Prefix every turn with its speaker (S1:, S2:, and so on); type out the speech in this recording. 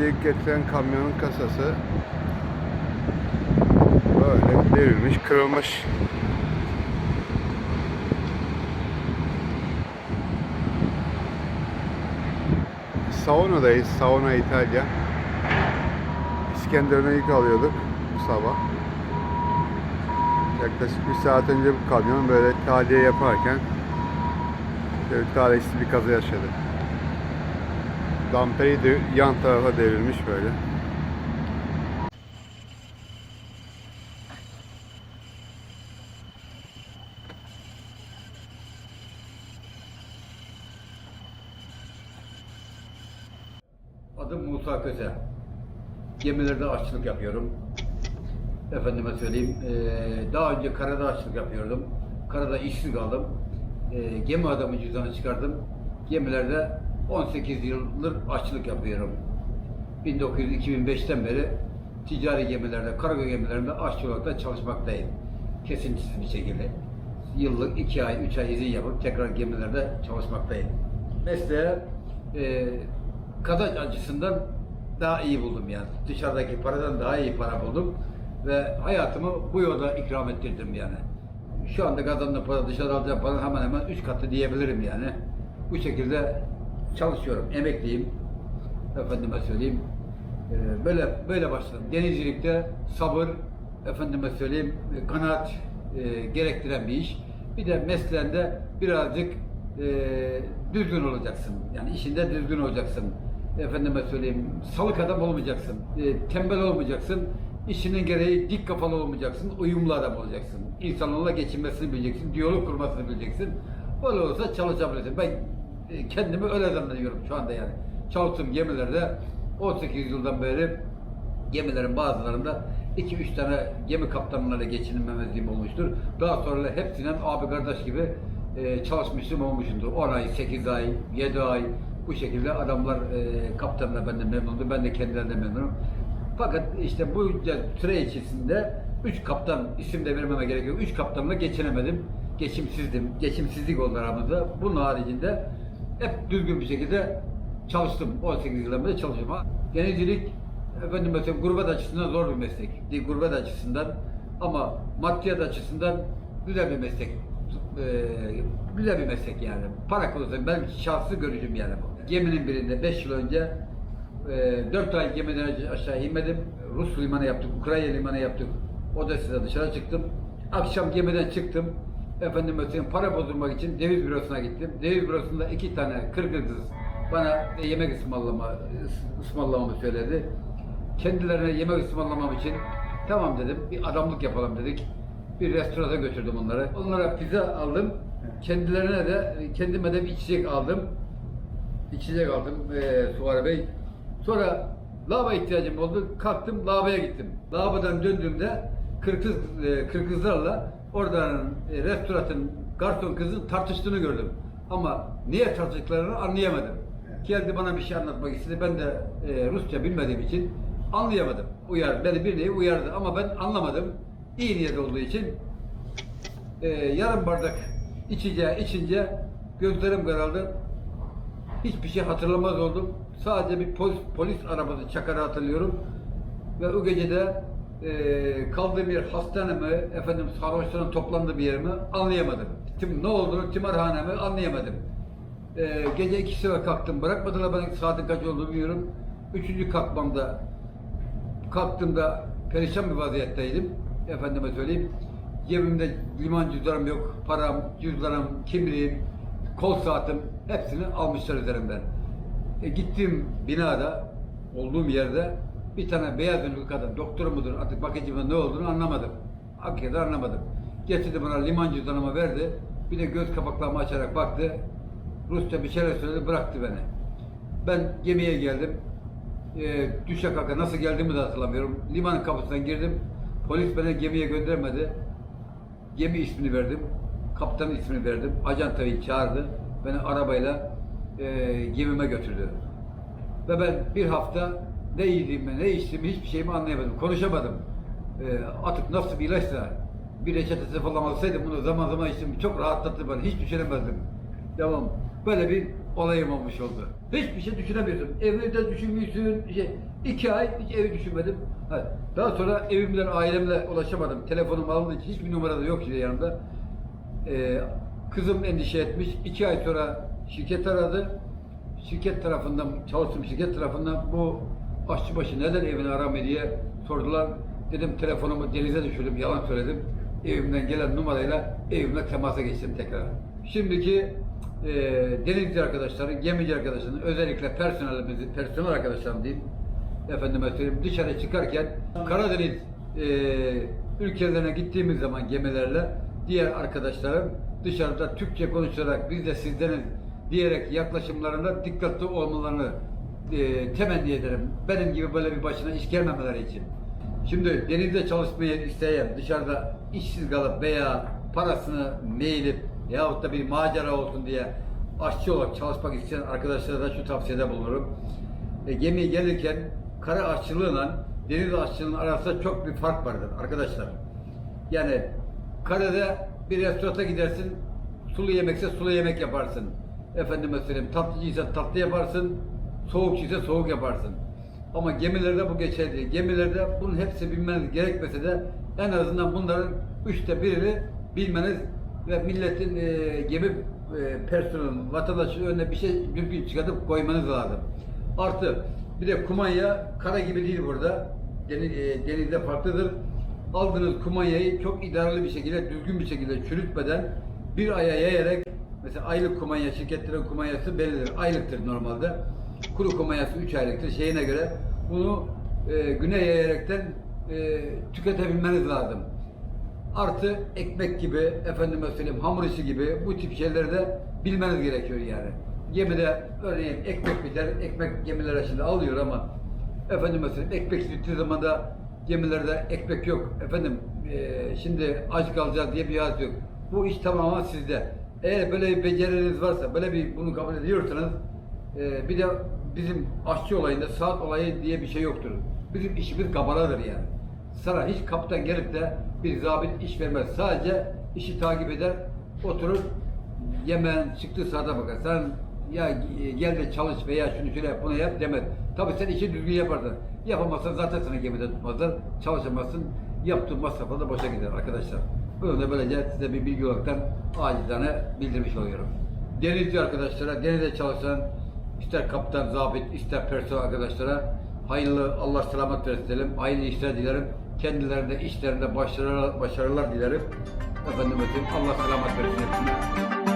S1: İlk getiren kamyonun kasası böyle devrilmiş, kırılmış. Sauna'dayız, Sauna İtalya. İskenderun'a yük alıyorduk bu sabah. Yaklaşık bir saat önce bu kamyon böyle tahliye yaparken böyle talihsiz bir kaza yaşadı. Damperi de yan tarafa devrilmiş böyle.
S2: Adım Musa Köse. Gemilerde aşçılık yapıyorum. Efendime söyleyeyim, daha önce karada aşçılık yapıyordum. Karada işsiz kaldım. Eee, gemi adamı cüzdanı çıkardım. Gemilerde 18 yıldır aşçılık yapıyorum. 1900-2005'ten beri ticari gemilerde, kargo gemilerinde aşçı olarak da çalışmaktayım. Kesintisiz bir şekilde. Yıllık 2 ay, 3 ay izin yapıp tekrar gemilerde çalışmaktayım. Mesleğe eee kazanç açısından daha iyi buldum yani. Dışarıdaki paradan daha iyi para buldum ve hayatımı bu yolda ikram ettirdim yani. Şu anda kazandığım para dışarıda alacağım para hemen hemen üç katı diyebilirim yani. Bu şekilde çalışıyorum, emekliyim. Efendime söyleyeyim. Ee, böyle böyle başladım. Denizcilikte sabır, efendime söyleyeyim, e, kanaat e, gerektiren bir iş. Bir de mesleğinde birazcık e, düzgün olacaksın. Yani işinde düzgün olacaksın. Efendime söyleyeyim, salık adam olmayacaksın. E, tembel olmayacaksın. İşinin gereği dik kafalı olmayacaksın. Uyumlu adam olacaksın. İnsanlarla geçinmesini bileceksin. Diyalog kurmasını bileceksin. Böyle olursa çalışabilirsin. Ben kendimi öyle zannediyorum şu anda yani. Çalıştığım gemilerde 18 yıldan beri gemilerin bazılarında 2-3 tane gemi kaptanlarıyla geçinmemezliğim olmuştur. Daha sonra da hepsinden abi kardeş gibi e, çalışmışlığım olmuşumdur. 10 ay, 8 ay, 7 ay bu şekilde adamlar e, kaptanla benden memnundu. Ben de kendilerinden memnunum. Fakat işte bu süre içerisinde 3 kaptan isim de vermeme gerek yok. 3 kaptanla geçinemedim. Geçimsizdim. Geçimsizlik oldu aramızda. Bunun haricinde hep düzgün bir şekilde çalıştım. 18 yıldan beri çalışıyorum. Denizcilik efendim mesela gurbet açısından zor bir meslek. Değil, gurbet açısından ama maddiyat açısından güzel bir meslek. Ee, güzel bir meslek yani. Para konusunda ben şahsi görüşüm yani bu. Geminin birinde 5 yıl önce e, 4 ay gemiden aşağı inmedim. Rus limanı yaptık, Ukrayna limanı yaptık. Odessa'da dışarı çıktım. Akşam gemiden çıktım. Efendim mesela para bozdurmak için döviz bürosuna gittim. Döviz bürosunda iki tane Kırgız bana yemek ısmarlama, ısmarlamamı söyledi. Kendilerine yemek ısmarlamam için tamam dedim, bir adamlık yapalım dedik. Bir restorana götürdüm onları. Onlara pizza aldım. Kendilerine de, kendime de bir içecek aldım. İçecek aldım eee Suvari Bey. Sonra lava ihtiyacım oldu. Kalktım lavaya gittim. Lavadan döndüğümde Kırgız, e, Kırgızlarla oradan e, restoranın garson kızın tartıştığını gördüm. Ama niye tartıştıklarını anlayamadım. Geldi bana bir şey anlatmak istedi. Ben de e, Rusça bilmediğim için anlayamadım. Uyar, beni bir nevi uyardı ama ben anlamadım. İyi niyet olduğu için e, yarım bardak içeceği içince gözlerim karardı. Hiçbir şey hatırlamaz oldum. Sadece bir polis, polis arabası çakarı hatırlıyorum. Ve o gece de e, kaldığım yer hastane mi, efendim sarhoşların toplandığı bir yer mi anlayamadım. Tim, ne olduğunu, timarhane mi anlayamadım. E, gece iki sıra kalktım, bırakmadılar bana saatin kaç olduğunu bilmiyorum. Üçüncü kalkmamda, kalktığımda perişan bir vaziyetteydim. Efendime söyleyeyim. Cebimde liman cüzdanım yok, param, cüzdanım, kimliğim, kol saatim hepsini almışlar üzerimden. E, gittiğim binada, olduğum yerde bir tane beyaz önlüklü kadın, doktor mudur artık bakıcı mı ne olduğunu anlamadım. Hakikaten anlamadım. Getirdi bana liman cüzdanımı verdi. Bir de göz kapaklarımı açarak baktı. Rusça bir şeyler söyledi, bıraktı beni. Ben gemiye geldim. E, düşe kalka nasıl geldiğimi de hatırlamıyorum. Liman kapısından girdim. Polis beni gemiye göndermedi. Gemi ismini verdim. Kaptanın ismini verdim. Ajan tabii çağırdı. Beni arabayla e, gemime götürdü. Ve ben bir hafta ne yediğimi, ne içtiğimi, hiçbir şeyimi anlayamadım. Konuşamadım. E, artık nasıl bir ilaçsa bir reçetesi falan alsaydım bunu zaman zaman içtim. Çok rahatlattı beni. Hiç düşünemezdim. Devam. Böyle bir olayım olmuş oldu. Hiçbir şey düşünemiyorsun. Evi de düşünmüyorsun. Şey, iki ay hiç evi düşünmedim. Ha, Daha sonra evimden, ailemle ulaşamadım. Telefonum alındı hiçbir numara da yok şimdi yanımda. Ee, kızım endişe etmiş. İki ay sonra şirket aradı. Şirket tarafından, çalıştığım şirket tarafından bu aşçıbaşı neden evini aramıyor diye sordular. Dedim telefonumu denize düşürdüm, yalan söyledim. Evimden gelen numarayla evime temasa geçtim tekrar. Şimdiki e, denizci arkadaşların, gemici arkadaşların, özellikle personelimizi, personel arkadaşlarım diyeyim, efendime söyleyeyim dışarı çıkarken Karadeniz e, ülkelerine gittiğimiz zaman gemilerle diğer arkadaşlarım dışarıda Türkçe konuşarak biz de sizdeniz diyerek yaklaşımlarında dikkatli olmalarını e, temenni ederim. Benim gibi böyle bir başına iş gelmemeleri için. Şimdi denizde çalışmayı isteyen dışarıda işsiz kalıp veya parasını meyilip yahut da bir macera olsun diye aşçı olarak çalışmak isteyen arkadaşlara da şu tavsiyede bulunurum. E, gemiye gelirken kara aşçılığıyla deniz aşçılığının arasında çok bir fark vardır arkadaşlar. Yani karada bir restorana gidersin, sulu yemekse sulu yemek yaparsın. Efendime söyleyeyim tatlıcıysa tatlı yaparsın, soğukçuysa soğuk yaparsın. Ama gemilerde bu geçerli. Gemilerde bunun hepsi bilmeniz gerekmese de en azından bunların üçte birini bilmeniz ve milletin e, gemi e, personelinin, vatandaşın önüne bir şey düzgün çıkartıp koymanız lazım. Artı bir de kumanya kara gibi değil burada. Deniz, e, denizde farklıdır. Aldığınız kumanyayı çok idareli bir şekilde, düzgün bir şekilde çürütmeden bir aya yayarak mesela aylık kumanya, şirketlerin kumanyası bellidir. Aylıktır normalde. Kuru kumanyası 3 aylıktır. Şeyine göre bunu e, güne yayaraktan e, tüketebilmeniz lazım. Artı ekmek gibi, efendime söyleyeyim hamur işi gibi bu tip şeyleri de bilmeniz gerekiyor yani. Gemide örneğin ekmek biter, ekmek gemilere şimdi alıyor ama efendime söyleyeyim ekmek bittiği zaman da gemilerde ekmek yok. Efendim eee, şimdi aç kalacağız diye bir yaz yok. Bu iş tamamen sizde. Eğer böyle bir beceriniz varsa, böyle bir bunu kabul ediyorsanız eee, bir de bizim aşçı olayında saat olayı diye bir şey yoktur. Bizim işimiz kabaradır yani. Sana hiç kaptan gelip de bir zabit iş vermez. Sadece işi takip eder, oturur, yemeğin çıktığı saate bakar. Sen ya e, gel de çalış veya şunu şöyle yap, bunu yap demez. Tabii sen işi düzgün yaparsın. Yapamazsan zaten sana gemide tutmazlar. Çalışamazsın. Yaptığın masraflar da boşa gider arkadaşlar. Bunu da böylece size bir bilgi olarak acizane bildirmiş oluyorum. Denizci arkadaşlara, denizde çalışan ister kaptan, zabit, ister personel arkadaşlara hayırlı Allah selamet versin dilerim. Hayırlı işler dilerim. Kendilerine işlerinde başarılar, başarılar dilerim. Efendim Allah selamet versin hepsine.